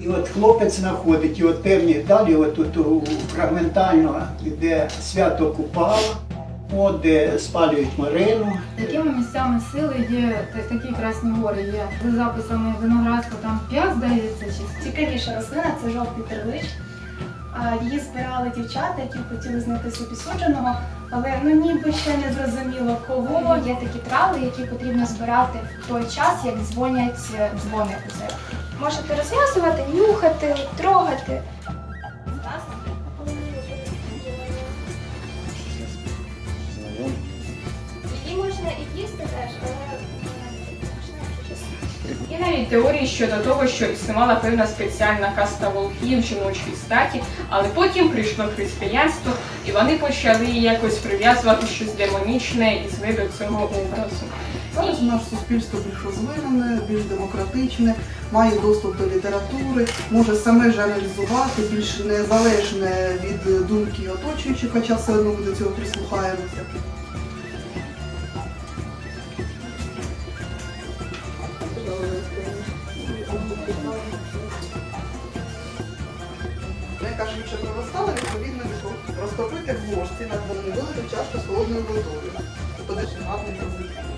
І от хлопець знаходить, і от певні далі, от тут у- фрагментально йде свято Купала, от де спалюють Марину. Якими місцями сили є такі красні гори? Є за записами Виноградську, там 5, здається, чи Цікавіша рослина це жовтий терлич. Її збирали дівчата, які хотіли знайти собі судженого, але ну ніби ще не зрозуміло кого. Є такі трави, які потрібно збирати в той час, як дзвонять е, дзвони у це. Можете розв'язувати, нюхати, трогати. Навіть теорії щодо того, що існувала певна спеціальна каста волків жіночої статі, але потім прийшло християнство, і вони почали якось прив'язувати щось демонічне і звели до цього образу. Зараз наше суспільство більш розвинене, більш демократичне, має доступ до літератури, може саме ж аналізувати, більш незалежне від думки оточуючих, хоча все одно ми до цього прислухаємося. Яка швидше проростала, відповідно розтопити в ложці на невелику чашку з холодною водою. Подальше гарний позитив.